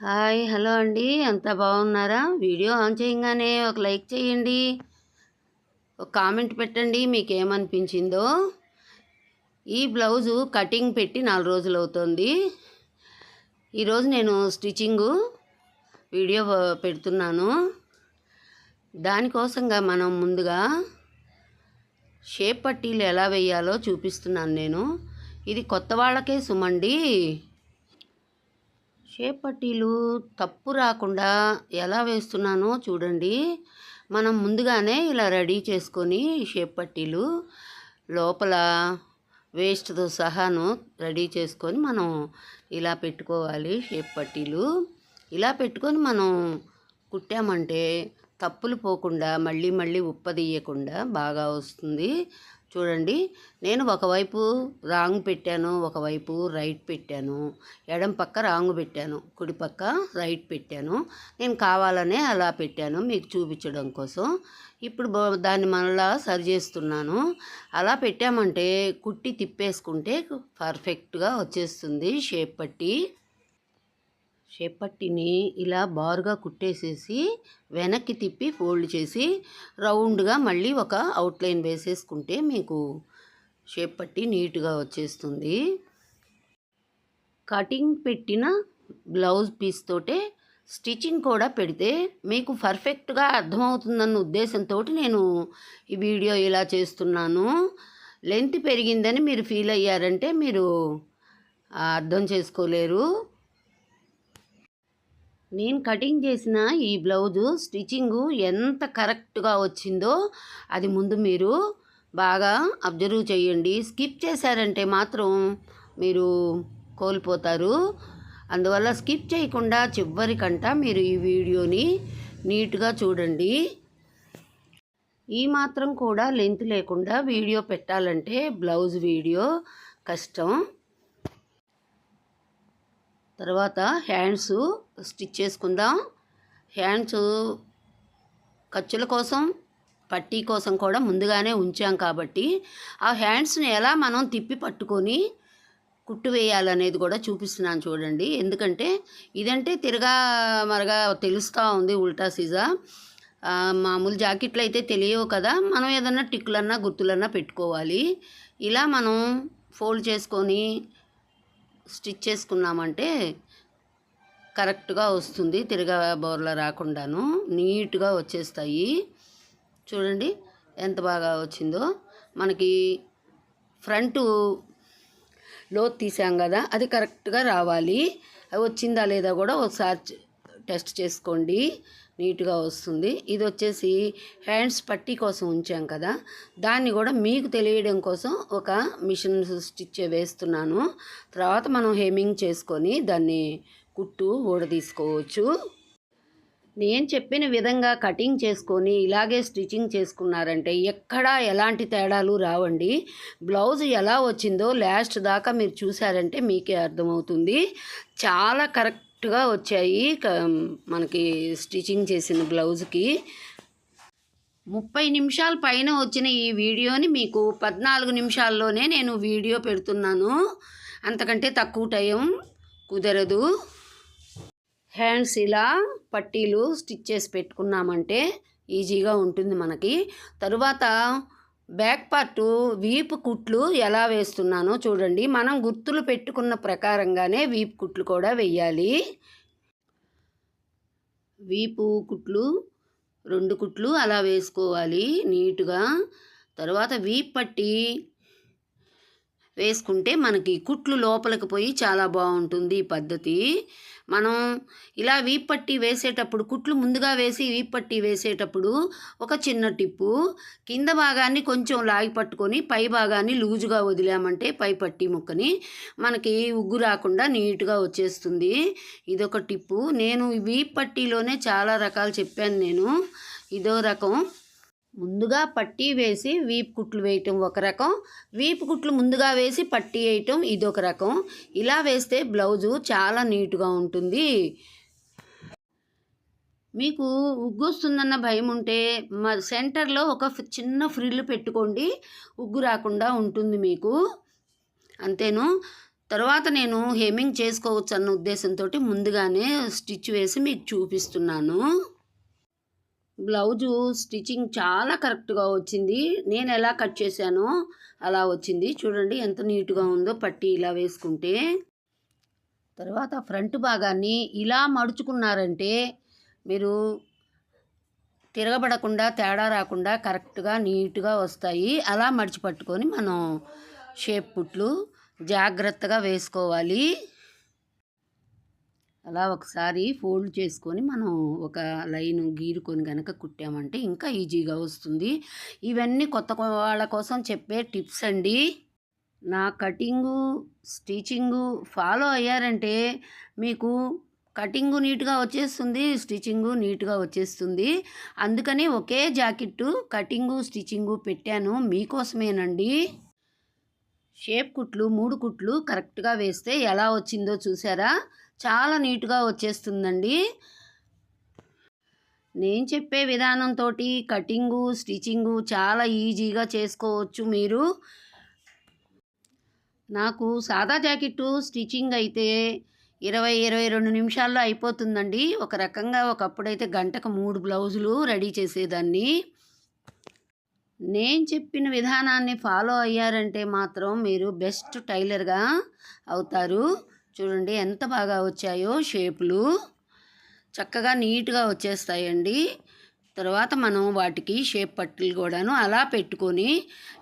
Hi hello అండి. ఎంత బాగున్నారా? వీడియో ఆన్ చేయగానే ఒక లైక్ చేయండి. ఒక కామెంట్ పెట్టండి మీకు ఏమనిపించిందో ఈ బ్లౌజు కటింగ్ పెట్టి నాలుగు రోజులు అవుతుంది. ఈరోజు నేను స్టిచ్చింగు వీడియో పెడుతున్నాను. దానికోసంగా మనం ముందుగా షేప్ పట్టీలు ఎలా వేయాలో చూపిస్తున్నాను నేను. ఇది కొత్త వాళ్ళకే సుమండి షేప్ పట్టీలు తప్పు రాకుండా ఎలా వేస్తున్నానో చూడండి. మనం ముందుగానే ఇలా రెడీ చేసుకొని షేప్ పట్టీలు లోపల వేస్ట్తో సహాను రెడీ చేసుకొని మనం ఇలా పెట్టుకోవాలి షేప్ పట్టీలు ఇలా పెట్టుకొని మనం కుట్టామంటే తప్పులు పోకుండా మళ్ళీ మళ్ళీ ఉప్పదీయకుండా బాగా వస్తుంది. చూడండి. నేను ఒకవైపు రాంగ్ పెట్టాను ఒకవైపు రైట్ పెట్టాను. ఎడం పక్క రాంగ్ పెట్టాను కుడి పక్క రైట్ పెట్టాను. నేను కావాలనే అలా పెట్టాను మీకు చూపించడం కోసం. ఇప్పుడు దాన్ని మళ్ళా సరి చేస్తున్నాను. అలా పెట్టామంటే కుట్టి తిప్పేసుకుంటే పర్ఫెక్ట్గా వచ్చేస్తుంది షేప్ పట్టి. చేపట్టిని ఇలా బారుగా కుట్టేసేసి వెనక్కి తిప్పి ఫోల్డ్ చేసి రౌండ్గా మళ్ళీ ఒక అవుట్లైన్ వేసేసుకుంటే మీకు షేప్ పట్టి నీట్గా వచ్చేస్తుంది. కటింగ్ పెట్టిన బ్లౌజ్ పీస్ తోటే స్టిచ్చింగ్ కూడా పెడితే మీకు పర్ఫెక్ట్గా అర్థమవుతుందన్న ఉద్దేశంతో నేను ఈ వీడియో ఇలా చేస్తున్నాను. లెంత్ పెరిగిందని మీరు ఫీల్ అయ్యారంటే మీరు అర్థం చేసుకోలేరు. నేను కటింగ్ చేసిన ఈ బ్లౌజు స్టిచ్చింగు ఎంత కరెక్ట్గా వచ్చిందో అది ముందు మీరు బాగా అబ్జర్వ్ చేయండి. స్కిప్ చేశారంటే మాత్రం మీరు కోల్పోతారు. అందువల్ల స్కిప్ చేయకుండా చివరికంట మీరు ఈ వీడియోని నీట్గా చూడండి. ఈ మాత్రం కూడా లెంత్ లేకుండా వీడియో పెట్టాలంటే బ్లౌజ్ వీడియో కష్టం. తర్వాత హ్యాండ్స్ స్టిచ్ చేసుకుందాం. హ్యాండ్స్ ఖర్చుల కోసం పట్టీ కోసం కూడా ముందుగానే ఉంచాం కాబట్టి ఆ హ్యాండ్స్ని ఎలా మనం తిప్పి పట్టుకొని కుట్టు వేయాలనేది కూడా చూపిస్తున్నాను చూడండి. ఎందుకంటే ఇదంటే తిరగా మరగా తెలుస్తూ ఉంది ఉల్టా సీజా మామూలు జాకెట్లు అయితే తెలియవు కదా. మనం ఏదన్నా టిక్కులన్నా గుర్తులన్నా పెట్టుకోవాలి. ఇలా మనం ఫోల్డ్ చేసుకొని స్టిచ్ చేసుకున్నామంటే కరెక్ట్గా వస్తుంది తిరగ బోర్ల రాకుండాను. నీట్గా వచ్చేస్తాయి. చూడండి ఎంత బాగా వచ్చిందో. మనకి ఫ్రంట్ లోత్ తీసాం కదా అది కరెక్ట్గా రావాలి. అది వచ్చిందా లేదా కూడా ఒకసారి టెస్ట్ చేసుకోండి. నీట్గా వస్తుంది. ఇది వచ్చేసి హ్యాండ్స్ పట్టీ కోసం ఉంచాం కదా దాన్ని కూడా మీకు తెలియడం కోసం ఒక మిషన్ స్టిచ్ వేస్తున్నాను. తర్వాత మనం హెమింగ్ చేసుకొని దాన్ని కుట్టు ఊడదీసుకోవచ్చు నేను చెప్పిన విధంగా కటింగ్ చేసుకొని ఇలాగే స్టిచ్చింగ్ చేసుకున్నారంటే ఎక్కడా ఎలాంటి తేడాలు రావండి. బ్లౌజ్ ఎలా వచ్చిందో లాస్ట్ దాకా మీరు చూసారంటే మీకే అర్థమవుతుంది. చాలా కరెక్ట్గా వచ్చాయి మనకి స్టిచ్చింగ్ చేసిన బ్లౌజ్కి. ముప్పై నిమిషాల పైన వచ్చిన ఈ వీడియోని మీకు పద్నాలుగు నిమిషాల్లోనే నేను వీడియో పెడుతున్నాను. అంతకంటే తక్కువ టైం కుదరదు. హ్యాండ్స్ ఇలా పట్టీలు స్టిచ్ చేసి పెట్టుకున్నామంటే ఈజీగా ఉంటుంది మనకి. తరువాత బ్యాక్ పార్ట్ వీపు కుట్లు ఎలా వేస్తున్నానో చూడండి. మనం గుర్తులు పెట్టుకున్న ప్రకారంగానే వీపు కుట్లు కూడా వెయ్యాలి వీపు కుట్లు రెండు కుట్లు అలా వేసుకోవాలి నీట్గా. తర్వాత వీపు పట్టి వేసుకుంటే మనకి కుట్లు లోపలికి పోయి చాలా బాగుంటుంది ఈ పద్ధతి. మనం ఇలా వీపట్టి వేసేటప్పుడు కుట్లు ముందుగా వేసి వీపట్టి వేసేటప్పుడు ఒక చిన్న టిప్పు. కింద భాగాన్ని కొంచెం లాగి పట్టుకొని పై భాగాన్ని లూజుగా వదిలామంటే పై పట్టి ముక్కని మనకి ఉగ్గు రాకుండా నీట్గా వచ్చేస్తుంది. ఇదొక టిప్పు. నేను వీపట్టిలోనే చాలా రకాలు చెప్పాను నేను. ఇదో రకం. ముందుగా పట్టీ వేసి వీపు కుట్లు వేయటం ఒక రకం. వీపు కుట్లు ముందుగా వేసి పట్టీ వేయటం ఇదొక రకం. ఇలా వేస్తే బ్లౌజు చాలా నీట్గా ఉంటుంది. మీకు ఉగ్గుస్తుందన్న భయం ఉంటే మా సెంటర్లో ఒక చిన్న ఫ్రిల్ పెట్టుకోండి. ఉగ్గు రాకుండా ఉంటుంది మీకు. అంతేను. తర్వాత నేను హేమింగ్ చేసుకోవచ్చు అన్న ఉద్దేశంతో ముందుగానే స్టిచ్ వేసి మీకు చూపిస్తున్నాను. బ్లౌజు స్టిచ్చింగ్ చాలా కరెక్ట్గా వచ్చింది. నేను ఎలా కట్ చేశానో అలా వచ్చింది. చూడండి ఎంత నీట్గా ఉందో పట్టి ఇలా వేసుకుంటే. తర్వాత ఫ్రంట్ భాగాన్ని ఇలా మడుచుకున్నారంటే మీరు తిరగబడకుండా తేడా రాకుండా కరెక్ట్గా నీట్గా వస్తాయి. అలా మడిచి పట్టుకొని మనం షేప్ పుట్లు జాగ్రత్తగా వేసుకోవాలి. అలా ఒకసారి ఫోల్డ్ చేసుకొని మనం ఒక లైన్ గీరుకొని కనుక కుట్టామంటే ఇంకా ఈజీగా వస్తుంది. ఇవన్నీ కొత్త వాళ్ళ కోసం చెప్పే టిప్స్ అండి. నా కటింగు స్టిచ్చింగు ఫాలో అయ్యారంటే మీకు కటింగు నీట్గా వచ్చేస్తుంది స్టిచ్చింగు నీట్గా వచ్చేస్తుంది. అందుకని ఒకే జాకెట్టు కటింగు స్టిచ్చింగు పెట్టాను మీకోసమేనండి. షేప్ కుట్లు మూడు కుట్లు కరెక్ట్గా వేస్తే ఎలా వచ్చిందో చూసారా? చాలా నీట్గా వచ్చేస్తుందండి. నేను చెప్పే విధానంతో కటింగు స్టిచ్చింగు చాలా ఈజీగా చేసుకోవచ్చు మీరు. నాకు సాదా జాకెట్టు స్టిచ్చింగ్ అయితే ఇరవై ఇరవై రెండు నిమిషాల్లో అయిపోతుందండి. ఒక రకంగా ఒకప్పుడైతే గంటకు మూడు బ్లౌజులు రెడీ చేసేదాన్ని. నేను చెప్పిన విధానాన్ని ఫాలో అయ్యారంటే మాత్రం మీరు బెస్ట్ టైలర్గా అవుతారు. చూడండి ఎంత బాగా వచ్చాయో షేపులు. చక్కగా నీట్గా వచ్చేస్తాయండి. తర్వాత మనం వాటికి షేప్ పట్టులు కూడాను అలా పెట్టుకొని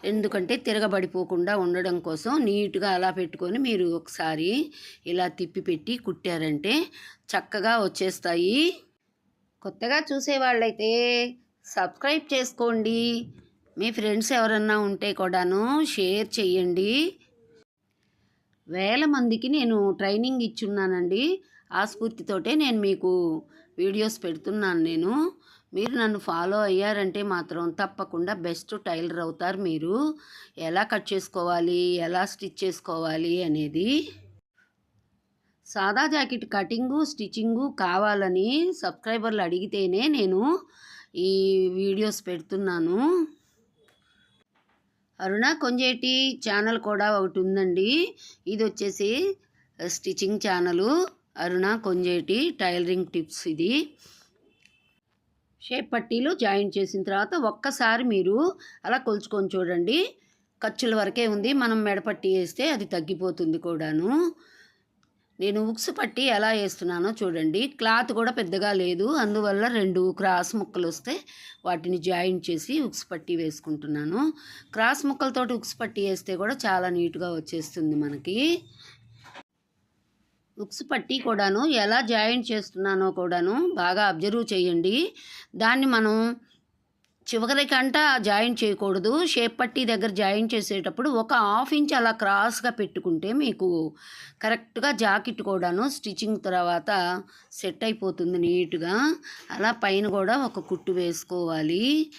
ఎందుకంటే తిరగబడిపోకుండా ఉండడం కోసం నీట్గా అలా పెట్టుకొని మీరు ఒకసారి ఇలా తిప్పి పెట్టి కుట్టారంటే చక్కగా వచ్చేస్తాయి. కొత్తగా చూసేవాళ్ళైతే సబ్స్క్రైబ్ చేసుకోండి. మీ ఫ్రెండ్స్ ఎవరన్నా ఉంటే కూడాను షేర్ చేయండి వేల మందికి నేను ట్రైనింగ్ ఇచ్చున్నానండి. ఆ స్ఫూర్తితోటే నేను మీకు వీడియోస్ పెడుతున్నాను నేను. మీరు నన్ను ఫాలో అయ్యారంటే మాత్రం తప్పకుండా బెస్ట్ టైలర్ అవుతారు మీరు. ఎలా కట్ చేసుకోవాలి ఎలా స్టిచ్ చేసుకోవాలి అనేది సాదా జాకెట్ కటింగు స్టిచ్చింగు కావాలని సబ్స్క్రైబర్లు అడిగితేనే నేను ఈ వీడియోస్ పెడుతున్నాను. అరుణ కొంజేటి ఛానల్ కూడా ఒకటి ఉందండి. ఇది వచ్చేసి stitching channel Aruna Konjeti tailoring tips ఇది. షేప్ పట్టీలు జాయిన్ చేసిన తర్వాత ఒక్కసారి మీరు అలా కొలుచుకొని చూడండి. ఖర్చుల వరకే ఉంది. మనం మెడపట్టి వేస్తే అది తగ్గిపోతుంది కూడాను. నేను ఉక్స్ పట్టి ఎలా వేస్తున్నానో చూడండి. క్లాత్ కూడా పెద్దగా లేదు. అందువల్ల రెండు క్రాస్ ముక్కలు వస్తే వాటిని జాయిన్ చేసి ఉక్స్ పట్టి వేసుకుంటున్నాను. క్రాస్ ముక్కలతోటి ఉక్స్ పట్టి వేస్తే కూడా చాలా నీట్గా వచ్చేస్తుంది మనకి. ఉక్స్ పట్టి కూడాను ఎలా జాయిన్ చేస్తున్నానో కూడాను బాగా అబ్జర్వ్ చేయండి. దాన్ని మనం చివరికంట జాయిన్ చేయకూడదు. షేప్ పట్టి దగ్గర జాయిన్ చేసేటప్పుడు ఒక హాఫ్ ఇంచ్ అలా క్రాస్గా పెట్టుకుంటే మీకు కరెక్ట్గా జాకెట్ కూడాను స్టిచ్చింగ్ తర్వాత సెట్ అయిపోతుంది నీట్గా. అలా పైన కూడా ఒక కుట్టు వేసుకోవాలి.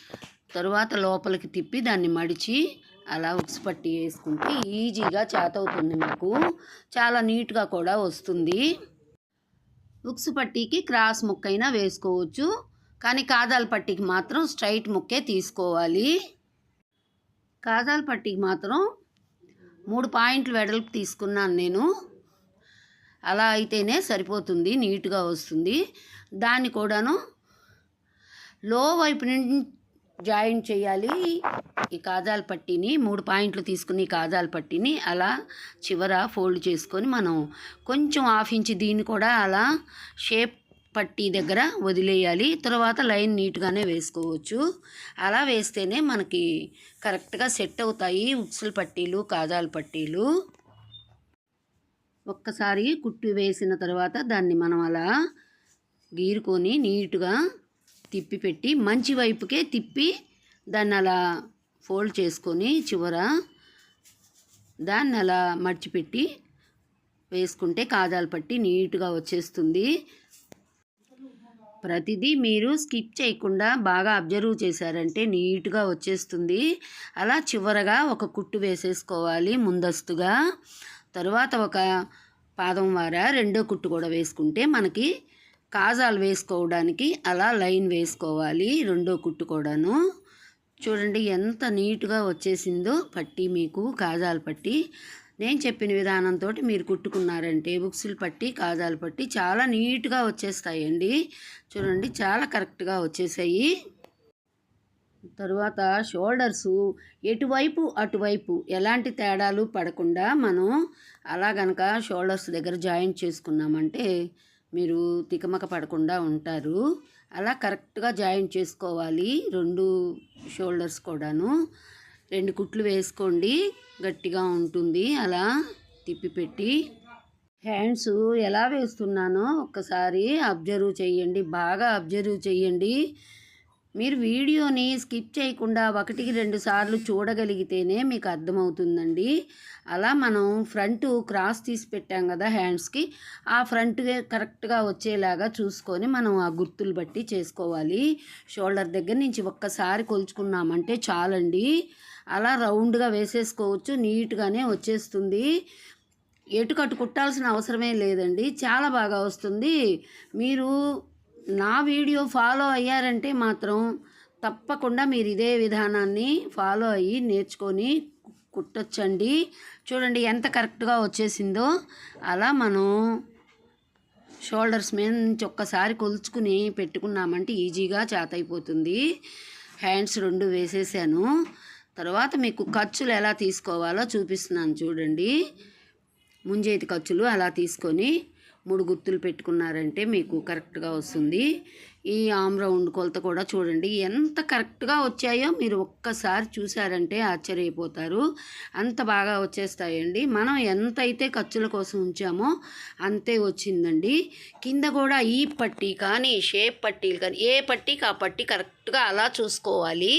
తర్వాత లోపలికి తిప్పి దాన్ని మడిచి అలా ఉక్స్ పట్టి వేసుకుంటే ఈజీగా చేతవుతుంది మీకు. చాలా నీట్గా కూడా వస్తుంది. ఉక్స్ పట్టీకి క్రాస్ ముక్కైనా వేసుకోవచ్చు. కానీ కాదాల పట్టీకి మాత్రం స్ట్రైట్ ముక్కే తీసుకోవాలి. కాదాల పట్టీకి మాత్రం మూడు పాయింట్లు వెడల్పు తీసుకున్నాను నేను. అలా అయితేనే సరిపోతుంది నీట్గా వస్తుంది. దాన్ని కూడాను లో వైపు నుండి జాయిన్ చేయాలి ఈ కాజాల పట్టీని. మూడు పాయింట్లు తీసుకుని కాజాల పట్టీని అలా చివర ఫోల్డ్ చేసుకొని మనం కొంచెం హాఫ్ ఇంచ్ దీన్ని కూడా అలా షేప్ పట్టీ దగ్గర వదిలేయాలి. తర్వాత లైన్ నీట్గానే వేసుకోవచ్చు. అలా వేస్తేనే మనకి కరెక్ట్గా సెట్ అవుతాయి ఉక్సుల పట్టీలు కాజాల పట్టీలు. ఒక్కసారి కుట్టు వేసిన తర్వాత దాన్ని మనం అలా గీరుకొని నీట్గా తిప్పి పెట్టి మంచి వైపుకే తిప్పి దాన్ని అలా ఫోల్డ్ చేసుకొని చివర దాన్ని అలా మర్చిపెట్టి వేసుకుంటే కాజాలు పట్టి నీట్గా వచ్చేస్తుంది. ప్రతిదీ మీరు స్కిప్ చేయకుండా బాగా అబ్జర్వ్ చేశారంటే నీట్గా వచ్చేస్తుంది. అలా చివరగా ఒక కుట్టు వేసేసుకోవాలి ముందస్తుగా. తరువాత ఒక పాదం వార రెండో కుట్టు కూడా వేసుకుంటే మనకి కాజాలు వేసుకోవడానికి అలా లైన్ వేసుకోవాలి రెండో కుట్టు కూడాను. చూడండి ఎంత నీట్గా వచ్చేసిందో పట్టి మీకు కాజాలు పట్టి నేను చెప్పిన విధానంతో మీరు కుట్టుకున్నారంటే బుక్స్లు పట్టి కాజాలు పట్టి చాలా నీట్గా వచ్చేస్తాయండి. చూడండి చాలా కరెక్ట్గా వచ్చేసాయి. తరువాత షోల్డర్సు. ఎటువైపు అటువైపు ఎలాంటి తేడాలు పడకుండా మనం అలా గనక షోల్డర్స్ దగ్గర జాయింట్ చేసుకున్నామంటే మీరు తికమక పడకుండా ఉంటారు. అలా కరెక్ట్గా జాయింట్ చేసుకోవాలి రెండు షోల్డర్స్ కూడాను. రెండు కుట్లు వేసుకోండి. గట్టిగా ఉంటుంది. అలా తిప్పిపెట్టి హ్యాండ్స్ ఎలా వేస్తున్నానో ఒక్కసారి అబ్జర్వ్ చేయండి. బాగా అబ్జర్వ్ చేయండి. మీరు వీడియోని స్కిప్ చేయకుండా ఒకటికి రెండు సార్లు చూడగలిగితేనే మీకు అర్థమవుతుందండి. అలా మనం ఫ్రంట్ క్రాస్ తీసి పెట్టాం కదా హ్యాండ్స్కి ఆ ఫ్రంట్ కరెక్ట్గా వచ్చేలాగా చూసుకొని మనం ఆ గుర్తులు బట్టి చేసుకోవాలి. షోల్డర్ దగ్గర నుంచి ఒక్కసారి కొలుచుకున్నామంటే చాలండి. అలా రౌండ్గా వేసేసుకోవచ్చు నీట్గానే వచ్చేస్తుంది. ఎటుకట్టు కుట్టాల్సిన అవసరమే లేదండి. చాలా బాగా వస్తుంది. మీరు నా వీడియో ఫాలో అయ్యారంటే మాత్రం తప్పకుండా మీరు ఇదే విధానాన్ని ఫాలో అయ్యి నేర్చుకొని కుట్టొచ్చండి. చూడండి ఎంత కరెక్ట్గా వచ్చేసిందో. అలా మనం షోల్డర్స్ మీద నుంచి ఒక్కసారి కొలుచుకుని పెట్టుకున్నామంటే ఈజీగా చేత అయిపోతుంది. హ్యాండ్స్ రెండు వేసేసాను. తర్వాత మీకు ఖర్చులు ఎలా తీసుకోవాలో చూపిస్తున్నాను చూడండి. ముంజేతి ఖర్చులు అలా తీసుకొని మూడు గుర్తులు పెట్టుకున్నారంటే మీకు కరెక్ట్గా వస్తుంది. ఈ ఆమ్ రౌండ్ కొలత కూడా చూడండి. ఎంత కరెక్ట్గా వచ్చాయో మీరు ఒక్కసారి చూసారంటే ఆశ్చర్యపోతారు. అంత బాగా వచ్చేస్తాయండి. మనం ఎంత అయితే ఖర్చుల కోసం ఉంచామో అంతే వచ్చిందండి. కింద కూడా ఈ పట్టీ కానీ షేప్ పట్టీలు కానీ ఏ పట్టీకి ఆ పట్టీ కరెక్ట్గా అలా చూసుకోవాలి.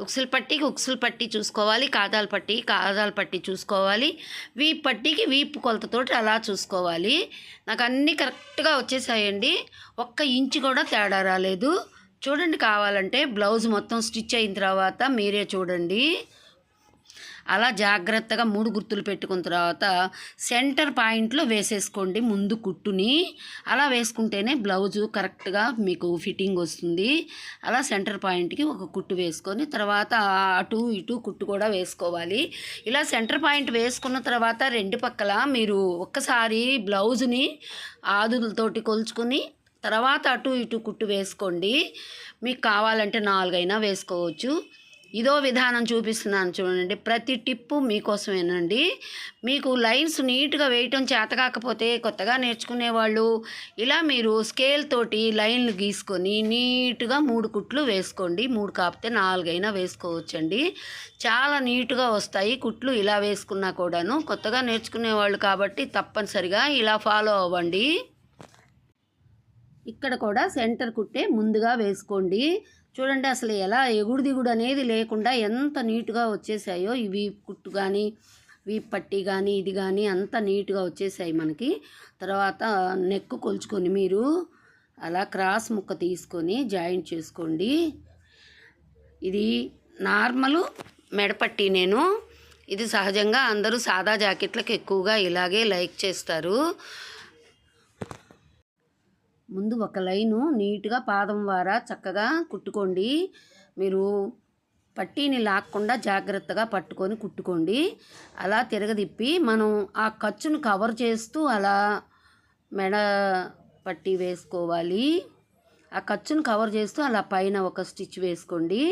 ఉక్సులు పట్టికి ఉక్సులు పట్టి చూసుకోవాలి కాదాలు పట్టి కాదాలు పట్టి చూసుకోవాలి. వీపు పట్టికి వీపు కొలతతోటి అలా చూసుకోవాలి. నాకు అన్నీ కరెక్ట్గా వచ్చేసాయండి. ఒక్క ఇంచు కూడా తేడా రాలేదు. చూడండి కావాలంటే బ్లౌజ్ మొత్తం స్టిచ్ అయిన తర్వాత మీరే చూడండి. అలా జాగ్రత్తగా మూడు గుర్తులు పెట్టుకున్న తర్వాత సెంటర్ పాయింట్లో వేసేసుకోండి ముందు కుట్టుని. అలా వేసుకుంటేనే బ్లౌజు కరెక్ట్గా మీకు ఫిట్టింగ్ వస్తుంది. అలా సెంటర్ పాయింట్కి ఒక కుట్టు వేసుకొని తర్వాత అటు ఇటు కుట్టు కూడా వేసుకోవాలి. ఇలా సెంటర్ పాయింట్ వేసుకున్న తర్వాత రెండు పక్కల మీరు ఒక్కసారి బ్లౌజ్ని ఆదులతోటి కొలుచుకొని తర్వాత అటు ఇటు కుట్టు వేసుకోండి. మీకు కావాలంటే నాలుగైనా వేసుకోవచ్చు. ఇదో విధానం చూపిస్తున్నాను చూడండి. ప్రతి టిప్పు మీకోసమేనండి. మీకు లైన్స్ నీట్గా వేయటం చేత కాకపోతే కొత్తగా నేర్చుకునే వాళ్ళు ఇలా మీరు స్కేల్ తోటి లైన్లు గీసుకొని నీట్గా మూడు కుట్లు వేసుకోండి. మూడు కాకపోతే నాలుగైనా వేసుకోవచ్చండి. చాలా నీట్గా వస్తాయి. కుట్లు ఇలా వేసుకున్నా కూడాను కొత్తగా నేర్చుకునే వాళ్ళు కాబట్టి తప్పనిసరిగా ఇలా ఫాలో అవ్వండి. ఇక్కడ కూడా సెంటర్ కుట్టే ముందుగా వేసుకోండి. చూడండి అసలు ఎలా ఎగుడు దిగుడు అనేది లేకుండా ఎంత నీట్గా వచ్చేసాయో ఇవి కుట్టు కానీ వీప్ పట్టి కానీ ఇది కానీ అంత నీట్గా వచ్చేసాయి మనకి. తర్వాత నెక్ కొలుచుకొని మీరు అలా క్రాస్ ముక్క తీసుకొని జాయింట్ చేసుకోండి. ఇది నార్మల్ మెడపట్టి నేను. ఇది సహజంగా అందరూ సాదా జాకెట్లకు ఎక్కువగా ఇలాగే లైక్ చేస్తారు. ముందు ఒక లైను నీట్గా పాదం వారా చక్కగా కుట్టుకోండి. మీరు పట్టీని లాక్కుండా జాగ్రత్తగా పట్టుకొని కుట్టుకోండి. అలా తిరగదిప్పి మనం ఆ ఖర్చును కవర్ చేస్తూ అలా మెడ పట్టీ వేసుకోవాలి. ఆ ఖర్చును కవర్ చేస్తూ అలా పైన ఒక స్టిచ్ వేసుకోండి.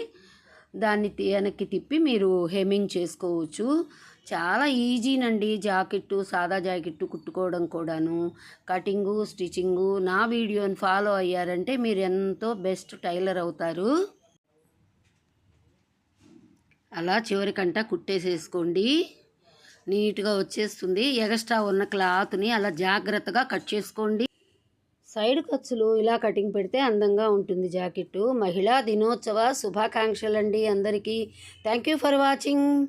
దాన్ని వెనక్కి తిప్పి మీరు హెమ్మింగ్ చేసుకోవచ్చు. చాలా ఈజీనండి జాకెట్టు సాదా జాకెట్టు కుట్టుకోవడం కూడాను. కటింగు స్టిచ్చింగు నా వీడియోని ఫాలో అయ్యారంటే మీరు ఎంతో బెస్ట్ టైలర్ అవుతారు. అలా చివరికంట కుట్టేసేసుకోండి. నీట్గా వచ్చేస్తుంది. ఎగస్ట్రా ఉన్న క్లాత్ని అలా జాగ్రత్తగా కట్ చేసుకోండి. సైడ్ ఖర్చులు ఇలా కటింగ్ పెడితే అందంగా ఉంటుంది జాకెట్టు. మహిళా దినోత్సవ శుభాకాంక్షలండి అందరికీ. Thank you for watching.